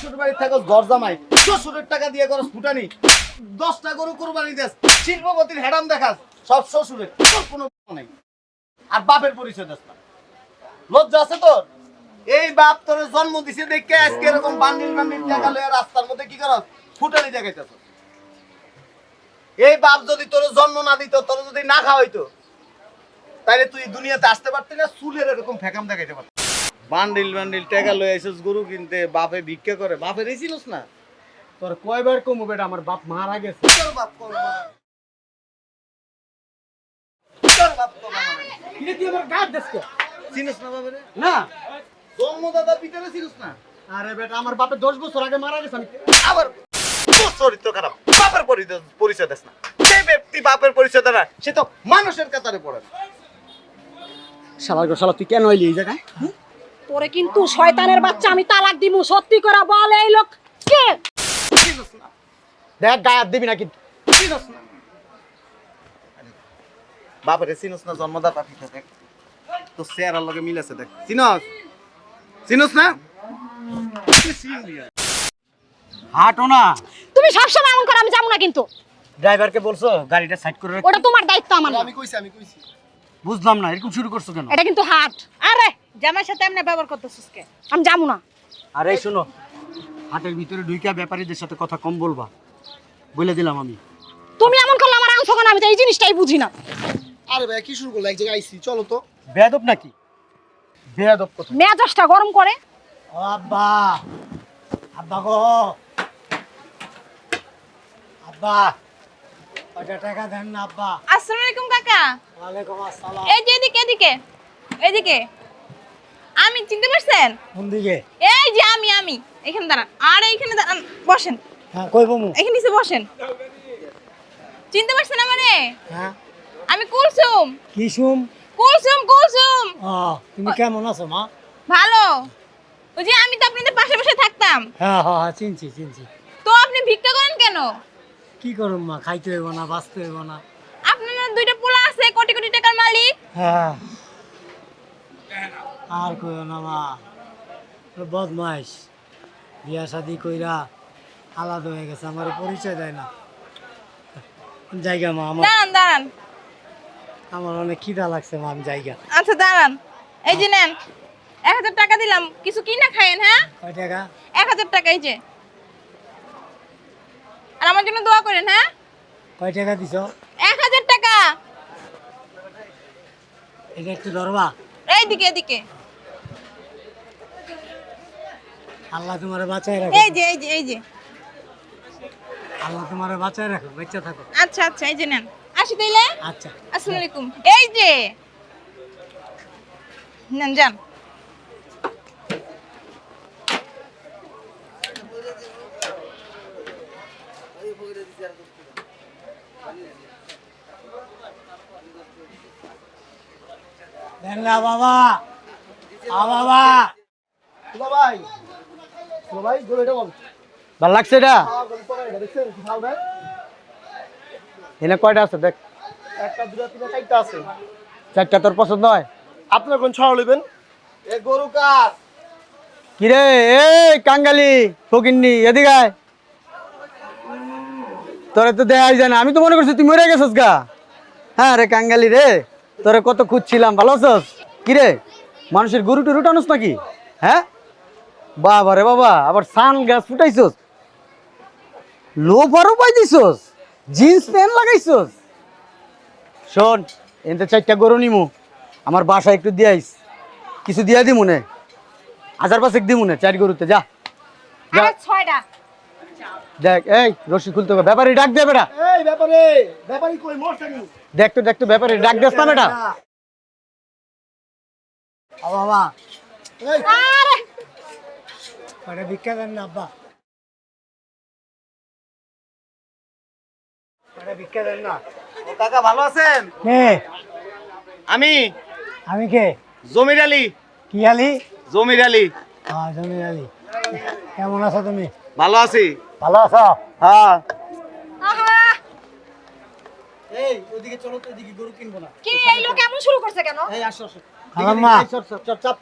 শ্বশুর বাড়ি থাকো শ্বশুরের টাকা দিয়ে করো ফুটানি, দশটা গরু দেস, শিল্পপতির হেডাম দেখাস, সব শ্বশুরের, তোর কোনো আর বাপের পরিচয় না। লজ্জা আছে তোর? এই বাপ তোর জন্ম দিছে দেখে আজকে এরকম বান্ডিল বান্ডিল লয়ে রাস্তার মধ্যে কি করস? ফুটানি দেখাইতেছ। এই বাপ যদি তোর জন্ম না দিত, তোর যদি না খাওয়াইতো তাহলে তুই দুনিয়াতে আসতে পারতি না, চুলের এরকম ফেকাম দেখাইতে পারতি। বান্ডিল বান্ডিল টাকা লয়ে আইসিস গরু কিনতে বাপে ভিক্ষা করে। বাপে রেছিলস না? তোর কয়বার কমু বেটা আমার বাপ মারা গেছে। তোর বাপ কর তোর বাপ কর কিরে তুই আমার গাছ দেশকে চিনিস না বাবারে না। জন্মদাতা পিতারে চিনিস না? আরে বেটা আমার বাপে দশ বছর আগে মারা গেছে আমি আবার তোর চরিত্র খারাপ বাপের পরিচয় দেস না। যে ব্যক্তি বাপের পরিচয় দেয় না সে তো মানুষের কাতারে পড়ে শালা গো শালা তুই কেন এলি এই জায়গায়? তোরে কিন্তু শয়তানের বাচ্চা আমি তালাক দিমু সত্যি করে বল এই লোক কে? দেখ গায়ে হাত দিবি না। কিন্তু বাপরে চিনিস না জন্মদাতা পিতা দেখ তো চেহারার লগে মিল আছে দেখ। চিনস? চিনস না। হাঁটো না। তুমি সবসময় এমন করো আমি যাব না কিন্তু। ড্রাইভারকে বলছো গাড়িটা সাইড করে রাখ। ওটা তোমার দায়িত্ব আমার না। আমি কইছি আমি কইছি। বুঝলাম না এরকম শুরু করছ কেন? এটা কিন্তু হাট। আরে জামাইয়ের সাথে এমনি ব্যবহার করতেছিস কে? আমি যাব না। আরে শোনো হাটের ভিতরে ঢুইকা ব্যাপারীদের সাথে কথা কম বলবা। বলে দিলাম আমি। তুমি এমন করলে আমার অংশ কেন আমি তো এই জিনিসটাই বুঝি না। আরে ভাই কি শুরু করল? এক জায়গায় আইছি চলো তো। বেয়াদব নাকি? বেয়াদব কথা। মেজাজটা গরম করে। ও আব্বা আব্বা গো। আব্বা। কয়টা টাকা দেন না আব্বা। আসসালামু আলাইকুম কাকা। ওয়ালাইকুম আসসালাম। এই যে এদিকে এদিকে এদিকে। আমি চিনতে পারছেন? কোন দিকে? এই যে আমি আমি। এখানে দাঁড়ান। আর এইখানে দাঁড়ান বসেন। হ্যাঁ কই বমু? এখানে নিচে বসেন। চিনতে পারছেন আমারে? হ্যাঁ। আমি কুলসুম। কি শুম কুলসুম কুলসুম। ও তুমি কেমন আছো মা? ভালো। ওই যে আমি তো আপনাদের পাশে পাশে থাকতাম। হ্যাঁ হ্যাঁ হ্যাঁ চিনছি চিনছি। তো আপনি ভিক্ষা করেন কেন? কি করুম মা খাইতে হইব না বাঁচতে হইব না। আপনার দুইটা পোলা আছে কোটি কোটি টাকার মালিক। হ্যাঁ। আর কইও না মা বদমাইশ। বিয়া শাদি কইরা আলাদা হয়ে গেছে আমার পরিচয় দেয় না। জায়গা মা আমার দাঁড়ান দাঁড়ান। আমার অনেক খিদা লাগছে মা আমি জায়গা। আচ্ছা দাঁড়ান। এই যে নেন এক হাজার টাকা দিলাম কিছু কিনা খায়েন হ্যাঁ? কয় টাকা? এক হাজার টাকা এই যে। আর আমার জন্য দোয়া করেন হ্যাঁ? কয় টাকা দিছ? এক হাজার টাকা। এটা একটু ধরবা? এইদিকে এদিকে আল্লাহ তোমারে বাঁচায় রাখো এই যে এই যে এই যে। আল্লাহ তোমারে বাঁচায় রাখো বেঁচে থাকো আচ্ছা আচ্ছা এই যে নেন। আসি তাইলে? আচ্ছা। আসসালামু আলাইকুম। এই যে। নেন যান। দেন বাবা। আ বাবা। ভাই। ভাই এটা বল। ভালো লাগছে এটা? দেয়? এনে কয়টা আছে দেখ। একটা দুটা তিনটা চারটা আছে। চারটা তোর পছন্দ হয়? আপনার কোন ছাড়া নেবেন এ গরু কার? কিরে এই কাঙ্গালি ফকিন্নি এদিকে আয়। তোরে তো দেখাই যায় না। আমি তো মনে করছি তুই মরে গেছিস গা। হ্যাঁ রে কাঙ্গালি রে, তোরে কত খুঁজছিলাম, ভালো আছস? কিরে মানুষের গরু টুরু টানুস নাকি? হ্যাঁ? বাবা রে বাবা, আবার সান গাছ ফুটাইছস? লোফারও পাই দিছস জিন্স প্যান্ট লাগাইছস? শোন, এনতে চারটা গরু নিমু। আমার বাসা একটু দিয়াইস কিছু দিয়া দি মনে হাজার পাঁচেক দি মনে চার গরুতে, যা। ছয়টা। দেখ এই রশি খুলতে হবে। ব্যাপারে ডাক দে বেটা। এই ব্যাপারে কই মরছানি দেখ তো দেখ তো ব্যাপারে ডাক দেস না বেটা। বাবা এই। আরে। ভিক্ষা দেন না আব্বা। ভিক্ষা দেন না। ও কাকা ভালো আছেন? কে? আমি। আমি কে? জমির আলী। কি আলি? জমির আলী। হ্যাঁ জমির আলি। কেমন আছো তুমি? ভালো আছি। ভালো আছো? হ্যাঁ। আহা। এই ওইদিকে চলো তো ওইদিকে গরু কিনবো না। কি এই লোক এমন শুরু করছে কেন? এই আসো আসো। চপ চপ চপ চপ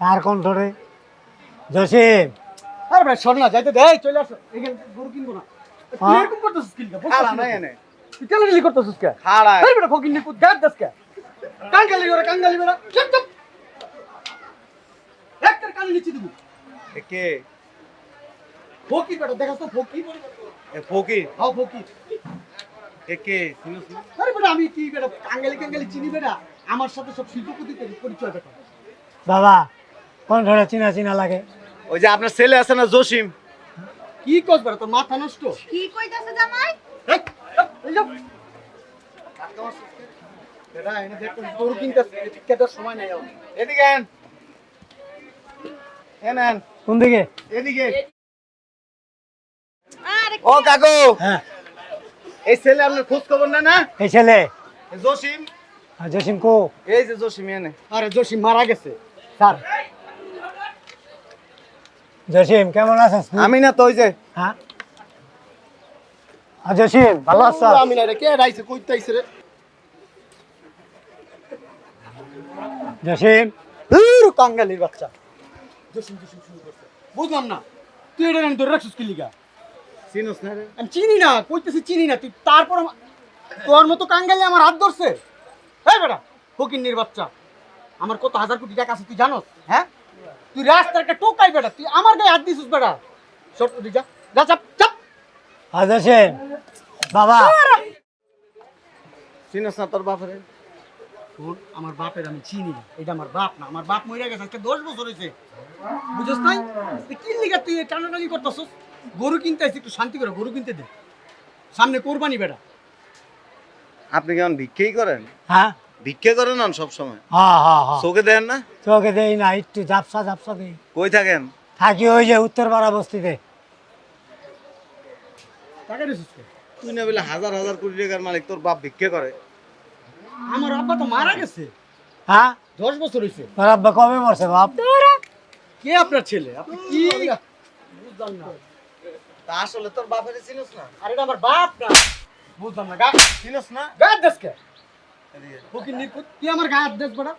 কার কণ্ঠরে জসিম। আরে ভাই শোন না যাইতে দে এই চলে আসো। এখানে গরু কিনবো না। তুই হ্যাঁ। এরকম করতেছিস কি লিগা? বসে খাড়া আছিস নাই নাকি? এনে। তুই টেলারিলি করতেছিস কে? খাড়া আরে বেটা ফকির নি গাদ দস কে। কাঙ্গালি ওরে কাঙ্গালি বেটা। চুপ চুপ। একটা কানে নিচে দিবি। কে? ফকির বেটা দেখাস তো ফকির এ ফকির? হাও ফকির। এ কে? চিনিস না? আরে বেটা আমি কি বেটা কাঙ্গালি কাঙ্গালি চিনি বেটা? আমার সাথে সব শিল্পপতিতে পরিচয় বেটা। বাবা কোন ধরে চিনা চিনা লাগে? ওই যে আপনার ছেলে আছে না জসিম? কি কস বেটা তোর মাথা নষ্ট? কি কইতাছে জামাই। বেটা এনে দেখ সময় নাই। এদিকে কোন দিকে? এদিকে। ও কাকু। হ্যাঁ। এই ছেলে আপনার খোঁজ খবর না না? এই ছেলে। জসিম। আর জসিম কো? এই যে জসিম এনে। আরে জসিম মারা গেছে। স্যার। জসিম কেমন আছিস আমি না তো যে হ্যাঁ। আর জসিম ভালো আছো আমি না রে কে রাইছে কইতে আইছে রে? জসিম। উরু কাঙ্গালির বাচ্চা। জসিম জসিম শুরু করছে। বুঝলাম না। তুই এটা তোর রাখছিস কি লিগা? চিনোস না রে। আমি চিনি না কইতেছি চিনি না। তুই তারপর আমা- তোর মতো কাঙ্গালি আমার হাত ধরছে? এই বেটা ফকিন্নির বাচ্চা। আমার কত হাজার কোটি টাকা আছে তুই জানোস? হ্যাঁ? তুই রাস্তার একটা টোকাই বেটা তুই আমার গায়ে হাত দিছিস বেটা। সব তুই যা যা চাপ চাপ। আর জসিম বাবা। চিনোস না তোর বাপরে? শোন আমার বাপের আমি চিনি না এটা আমার বাপ না আমার বাপ মরে গেছে আজকে দশ বছর হয়েছে বুঝছ নাই? তুই কি লিগা তুই টানাটানি করতেছস? গরু কিনতে আসছি একটু শান্তি করে গরু কিনতে দে। সামনে কোরবানি বেটা আপনি কেমন ভিক্ষেই করেন? হ্যাঁ। ভিক্ষে করেন না সব সময় হ্যাঁ হ্যাঁ হ্যাঁ। চোখে দেন না? চোখে দেই না একটু ঝাপসা ঝাপসা দেই। কই থাকেন? থাকি ওই যে উত্তরপাড়া বস্তিতে। টাকা তুই না বলে হাজার হাজার কোটি টাকার মালিক তোর বাপ ভিক্ষে করে। আমার আব্বা তো মারা গেছে। হ্যাঁ? দশ বছর হয়েছে তোর আব্বা কবে মরছে বাপ? কে আপনার ছেলে? আপনি কি বুঝলাম না। তা আসলে তোর বাপের চিনোস না? আর এটা আমার বাপ না। বুঝলাম না গা চিনোস না? গায়ে দেশ কে? এদিকে। ফকির নিপুত তুই আমার গায়ে দেশ বেটা।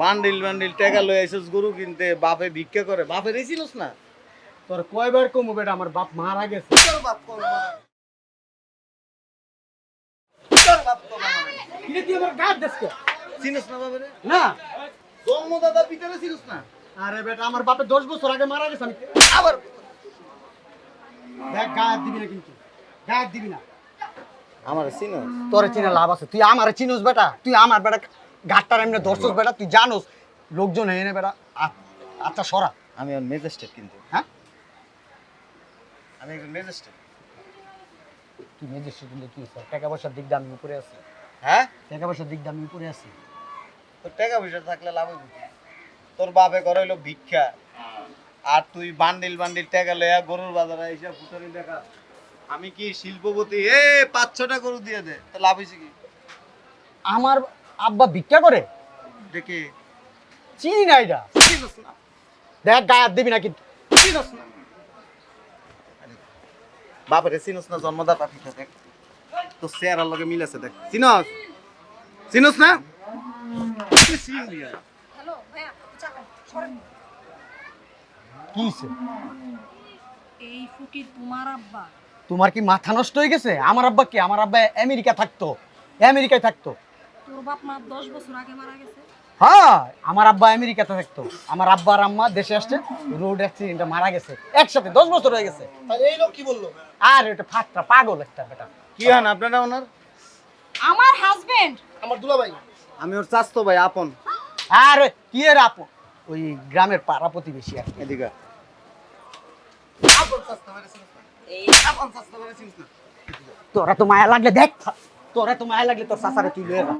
বান্ডিল বান্ডিল টাকা লই আইছিস গরু কিনতে বাপে ভিক্ষে করে। বাপের চিনোস না? তোর কয়বার কমু বেটা আমার বাপ মারা গেছে। তোর বাপ কম তোর বাপ কম কিরে তুই আমার চিনোস না বাপরে? না। জন্মদাতা পিতারে চিনোস না? আরে বেটা আমার বাপে দশ বছর আগে মারা গেছে আমি আবার দেখ গায়ে দিবি না কিন্তু। গায়ে দিবি না। আমার চিনোস? তোরে চিনে লাভ আছে। তুই আমার চিনোস বেটা। তুই আমার বেটা ঘাটটার এমনি ধরছস বেটা। তুই জানোস লোকজন এনে বেটা আচ্ছা সরা। আমি আর ম্যাজিস্ট্রেট কিন্তু। হ্যাঁ? আমি একজন ম্যাজিস্ট্রেট তুই মেজিস্ট্রেট কিন্তু কি স্যার টাকা পয়সার দিক দিয়ে আমি উপরে আছি। হ্যাঁ? টাকা পয়সার দিক দিয়ে আমি উপরে আছি। তোর টাকা পয়সা থাকলে লাভ হইব তোর বাপে করে হইল ভিক্ষা। আর তুই বান্ডিল বান্ডিল টাকা লইয়া গরুর বাজারে এসে ফুটানি দেখা। আমি কি শিল্পপতি? এ পাঁচ ছটা গরু দিয়ে দে। তো লাভ হয়েছে কি? আমার আব্বা ভিক্ষা করে? দেখে চিনি না এটা চিনোস না। দেখ গায়ে হাত দিবি না কিন্তু চিনোস না। বাপরে চিনোস না জন্মদাতা পিতা দেখ। তো চেহারার লগে মিল আছে দেখ। চিনোস? চিনোস না? আর। হ্যালো ভাইয়া কি হইছে? এই ফুকির তোমার আব্বা। তোমার কি মাথা নষ্ট হয়ে গেছে? আমার আব্বা কি? আমার আব্বা আমেরিকা থাকতো। আমেরিকায় থাকতো। তোর বাপ মা দশ বছর আগে মারা গেছে। হ্যাঁ আমার আব্বা আমেরিকাতে থাকতো। আমার আব্বা আর আম্মা দেশে আসছে রোড অ্যাক্সিডেন্টে মারা গেছে। একসাথে দশ বছর হয়ে গেছে। এই লোক কি বলল? আর এটা ফাটটা পাগল একটা বেটা। কি হন আপনারা ওনার? আমার হাজবেন্ড আমার দুলা ভাই আমি ওর চাস্তো ভাই আপন। আর কি এর আপু ওই গ্রামের পাড়া প্রতিবেশী আর কি। এদিকে? তোরা তো মায়া লাগলে দেখ তোরা তো মায়া লাগলে তোর সাসারে তুই লয়ে যা।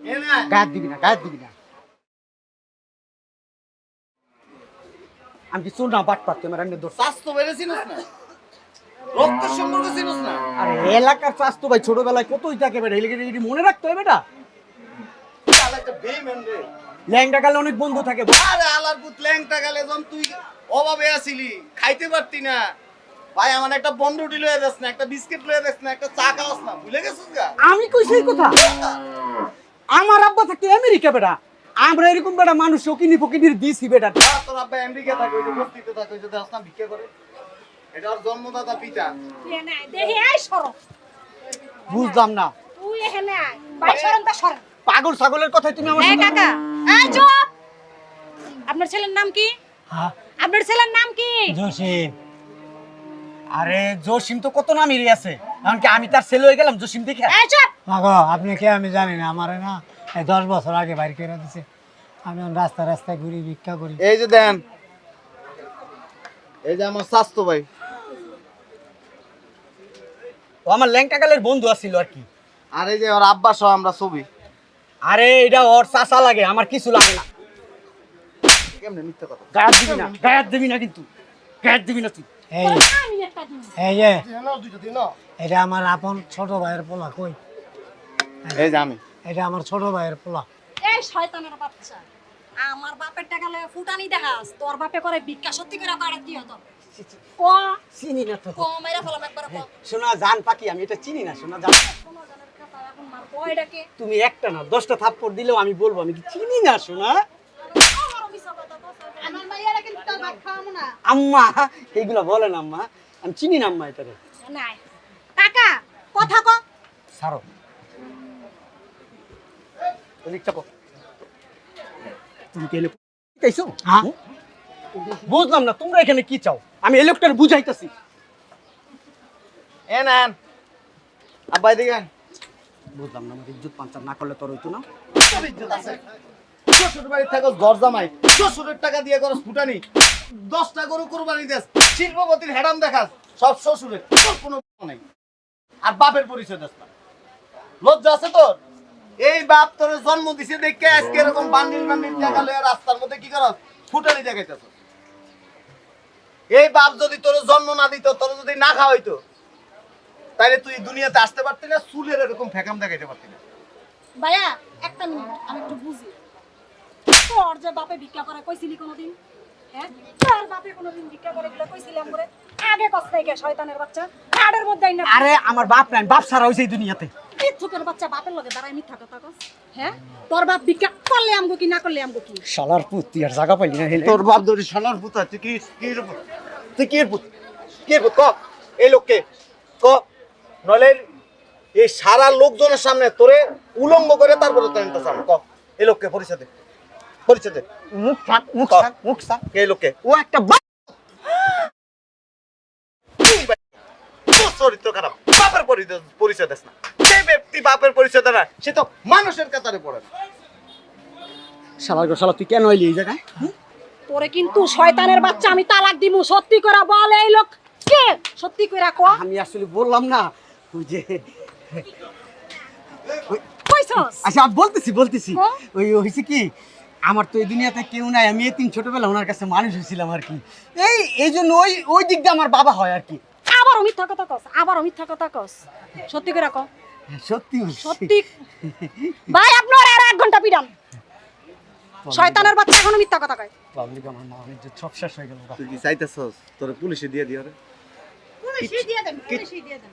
এ না, গায়ে দিবি না গায়ে দিবি না আমি কি শুন না বাট পাত ক্যামেরা নিয়ে দোষ চিনিস না? রক্তের সম্পর্ক চিনিস না? আরে এলাকার স্বাস্থ্য ভাই ছোটবেলায় কতই থাকে বেটা এলাকা মনে রাখতে হবে বেটা শালা একটা বেইমান রে। ল্যাংটা কালে অনেক বন্ধু থাকে। আরে আলার পুত ল্যাংটা গেলে যখন তুই অভাবে আসিলি খাইতে পারতি না। ভাই আমার একটা বন্ডুটি লয়ে যাস না একটা বিস্কিট লয়ে যাস না একটা চা খাওয়াস না ভুলে গেছিস গা? আমি কই সেই কথা? আমার আব্বা থাকতে আমেরিকা বেটা। আমরা এরকম বেটা মানুষ শকিনি ফকিনির দিছি বেটা। তোর আব্বা আমেরিকা থাকে ওই যে বস্তিতে থাকে ওই যে দেখ না ভিক্ষা করে। এটা ওর জন্মদাতা পিতা। আয়, দেখি এই সরো। বুঝলাম না। তুই এখানে আয়। ভাই সরেন তা সরেন পাগল ছাগলের কথা তুমি আমার এই কাকা। এই চুপ আপনার ছেলের নাম কি? হ্যাঁ। আপনার ছেলের নাম কি? জসিম। আরে জসিম তো কত নামেরই আছে। এমনকি আমি তার ছেলে হয়ে গেলাম জসিম দেখে। এই চুপ! মাগো আপনি কে আমি জানি না আমারে না এই দশ বছর আগে বাইর করে দিছে। আমি এখন রাস্তা রাস্তায় ঘুরি ভিক্ষা করি। এই যে দেন। এই যে আমার স্বাস্থ্য ভাই। ও আমার ল্যাংটা কালের বন্ধু আছিল আর কি। আর এই যে ওর আব্বা সহ আমরা ছবি। আরে এটা ওর চাচা লাগে আমার কিছু লাগে না। কেমনে মিথ্যা কথা? গায়াত দিবি না গায়াত দিবি না কিন্তু গায়াত দিবি না তুই। এই আমি এই যে এটা আমার আপন ছোট ভাইয়ের পোলা কই? এই যে আমি। এটা আমার ছোট ভাইয়ের পোলা। এই শয়তানের বাচ্চা। আমার বাপের টাকা লয়ে ফুটানি দেখাস তোর বাপে করে ভিক্ষা সত্যি করে করে কি হতো? ক? চিনি না তো ক মেরা ফেলাম একবার ক। শোনা জান পাখি আমি এটা চিনি না শোনা জান। তুমি একটা না দশটা থাপ্পড় দিলেও আমি বলব আমি কি চিনি না শোনা আম্মা এইগুলো বলেন আম্মা আমি চিনি না আম্মা এটারে। কাকা কথা ক চাপো। তুমি কি চাইছো হ্যাঁ। বুঝলাম না তোমরা এখানে কি চাও? আমি এই লোকটার বুঝাইতেছি। এ নেন। আব্বা এদিকে আন। বুঝলাম না আমার ইজ্জত পাঞ্চার না করলে তোর হইতো না? তোর ইজ্জত আছে। টাকা দিয়ে করস ফুটানি দশটা গরু শিল্পপতির আর বাপের পরিচয় লজ্জা আছে তোর? এই বাপ তোর জন্ম দিছে টাকা রাস্তার মধ্যে কি ফুটানি এই বাপ যদি তোর জন্ম না দিত, তোর যদি না খাওয়াইতো তাহলে তুই দুনিয়াতে আসতে পারতি না চুলের এরকম ফেকাম দেখাইতে পারতি না। ভাইয়া একটা মিনিট আমি একটু বুঝি। তোর যে বাপে ভিক্ষা করে কইছিলি কোনোদিন? হ্যাঁ? তোর বাপে কোনোদিন ভিক্ষা করে গেলে কইছিলাম করে আগে কষ্ট থেকে শয়তানের বাচ্চা কার্ডের মধ্যে আইনা আরে আমার বাপ নাই বাপ ছাড়া হয়েছে এই দুনিয়াতে। মিথ্যুকের বাচ্চা বাপের লগে দাঁড়ায় মিথ্যা কথা কস। হ্যাঁ? তোর বাপ ভিক্ষা করলে আমগো কি না করলে আমগো কি? শালার পুত তুই আর জায়গা পাইলি না হেলে। তোর বাপ ধরে সোনার পুত তুই কি কি পুত? তুই কি পুত? কি পুত? ক? এই লোককে। ক? নলে এই সারা লোকজনের সামনে তোরে উলঙ্গ করে তারপরে তো এনতে সামনে। ক এই লোককে পরিচয় দে। পরিচয় দে। মুখ মুখ ক। মুখ এই লোককে? ও একটা চরিত্র খারাপ বাপের পরিচয় দেস না। যে ব্যক্তি বাপের পরিচয় দেয় না সে তো মানুষের কাতারে পড়ে। না শালার গো শালা তুই কেন এলি এই জায়গায়? তোরে কিন্তু শয়তানের বাচ্চা আমি তালাক দিমু সত্যি করে বল এই লোক কে? সত্যি করে ক। আমি আসলে বললাম না ওই যে আচ্ছা বলতেছি বলতেছি। হ্যাঁ? ওই হয়েছে কি আমার তো এই দুনিয়াতে কেউ নাই আমি এতিম ছোটবেলা ওনার কাছে মানুষ হয়েছিলাম আর কি। এই এই জন্য ওই ওই দিক দিয়ে আমার বাবা হয় আর কি। আবারও মিথ্যা কথা কস আবারও মিথ্যা কথা কস। সত্যি করে ক সত্যি সত্যি। ভাই আপনার আর এক ঘণ্টা পিডান শয়তানের বাচ্চা এখনও মিথ্যা কথা কয়। পাবলিক আমার মা অনেক সব শেষ হয়ে গেল। তুই কি চাইতেছস? তোর পুলিশে দিয়ে দিও রে।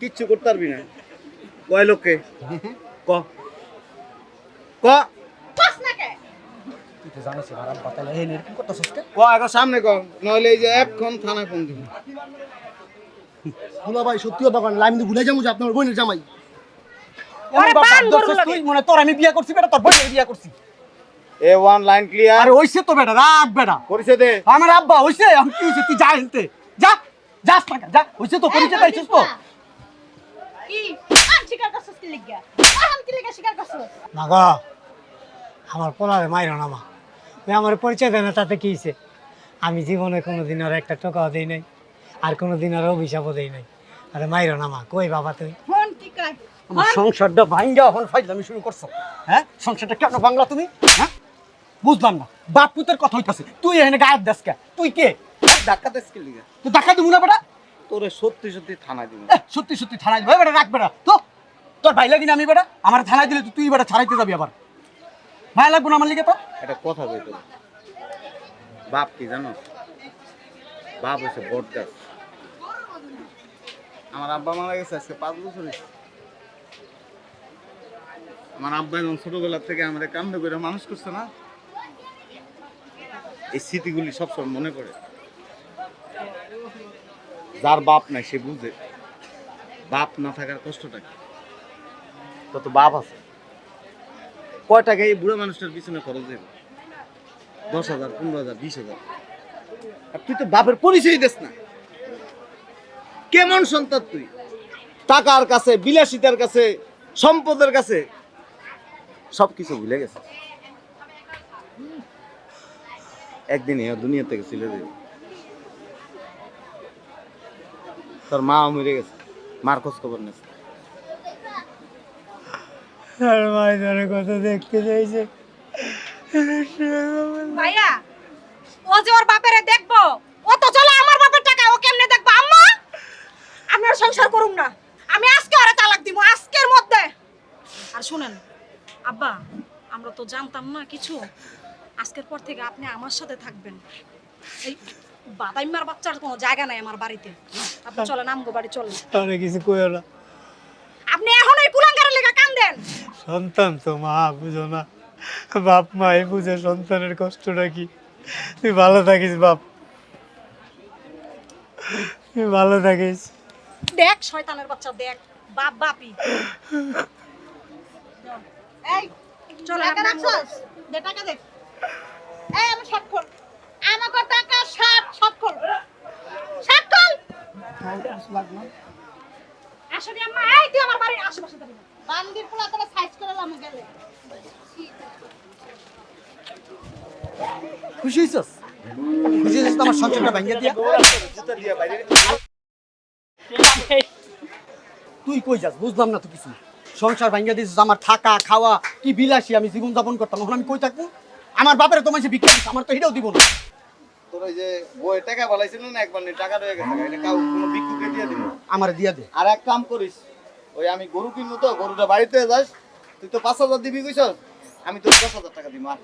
কিচ্ছু করতে পারবি না। কয় লোককে? ক। ক। সামনে নইলে এই যে এখন থানায় ফোন দিবি। দুলা ভাই সত্যি কথা আমি তো ভুলে যাব যে আপনার বোনের জামাই। মনে তোর আমি বিয়ে করছি বেটা তোর বোনের বিয়ে করছি। A one line clear. আরে ওইসে তো বেটা রাখ বেটা। দে। আমার আব্বা হইছে আমি কি হইছে তুই যা এনতে। যা। যাস না যা। হইছে তো পরিচয় পাইছিস তো। কি? আম করছস কি লিগা আম কি লিগা স্বীকার করছস? মাগো আমার পোলারে মাইরো না মা। তুই আমার পরিচয় দেয় না তাতে কি হয়েছে আমি জীবনে কোনো দিন আর একটা টাকাও দেই নাই আর কোনো দিন আর অভিশাপও দেই নাই। আরে মাইরো না মা কই বাবা তুই? ফোন কি কয়? আমার সংসারটা ভাঙ্গা এখন ফাইজলামি শুরু করছ। হ্যাঁ? সংসারটা কেন বাংলা তুমি? হ্যাঁ? বুঝলাম না। বাপ পুতের কথা হইতাছে। তুই এখানে গায়েব দেশ কে? তুই কে? ধাক্কা দেস কি লিগা। তুই দেখা দিব না বেটা। তোরে সত্যি সত্যি থানায় দিবি। সত্যি সত্যি থানায় দিবে। বেটা রাখ বেটা। তো তোর ভাই লাগি না আমি বেটা? আমার থানায় দিলে তো তুই বেটা ছাড়াইতে যাবি আবার। ভাই লাগবো না আমার লিগে তো? একটা কথা কই তোর। বাপ কি জানো? বাপ হচ্ছে বট গাছ। আমার আব্বা মারা গেছে আজকে পাঁচ বছর। আমার আব্বা এবং ছোটবেলা থেকে আমাদের কান্ড করে মানুষ করছে না। এই স্মৃতিগুলি সবসময় মনে পড়ে। যার বাপ নাই, সে বুঝে। বাপ না থাকার কষ্টটা কি? কত বাপ আছে। কয় টাকা এই বুড়ো মানুষটার পিছনে খরচ দেবে দশ হাজার, পনেরো হাজার, বিশ হাজার। আর তুই তো বাপের পরিচয় দিস না। কেমন সন্তান তুই? টাকার কাছে, বিলাসিতার কাছে, সম্পদের কাছে। সব কিছু ভুলে গেছে। একদিন এ দুনিয়া থেকে ছিলে দেবে তোর মা মরে গেছে। মার খোঁজ খবর নেছে আর মাইরানে কত দেখতে চাইছে। ভাইয়া ও যে ওর বাপেরে দেখব ও তো চলে আমার বাপের টাকা ও কেমনে দেখব? আম্মা আমি আর সংসার করুম না। আমি আজকে ওরা তালাক দিব আজকের মধ্যে। আর শুনেন আব্বা আমরা তো জানতাম না কিছু। আজকের পর থেকে আপনি আমার সাথে থাকবেন। এই বাদাইমার বাচ্চার কোনো জায়গা নাই আমার বাড়িতে। আপনি চলেন আমগো বাড়ি চলেন। অনেক কিছু কইও না। আপনি এখন ওই কুলাঙ্গারের লেগে কান্দেন সন্তান তো মা বুঝো না। বাপ মাই বুঝে সন্তানের কষ্টটা কি? তুই ভালো থাকিস বাপ। তুই ভালো থাকিস। দেখ শয়তানের বাচ্চা দেখ। বাপ বাপি এই চল টাকা রাখছস? দে টাকা দে। এই খোল। আমাকে টাকা সব সব খোল। সব খোল। তুই কই যাস? বুঝলাম না তো কিছু। সংসার ভাঙ্গা দিছিস আমার থাকা, খাওয়া, কি বিলাসী আমি জীবন যাপন করতাম আমি কই থাকব? আমার বাপের তো মানুষ বিক্রি আমার তো এটাও দিব না। তোর ওই যে বই টাকা বলাইছিল না একবার নি টাকা রয়ে গেছে এটা কাউ কোনো ভিক্ষুকে দিয়ে দিন আমার দিয়া দে। আর এক কাম করিস ওই আমি গরু কিনবো তো গরুটা বাড়িতে যাস তুই তো পাঁচ হাজার দিবি কইছস আমি তোর দশ হাজার টাকা দিব আর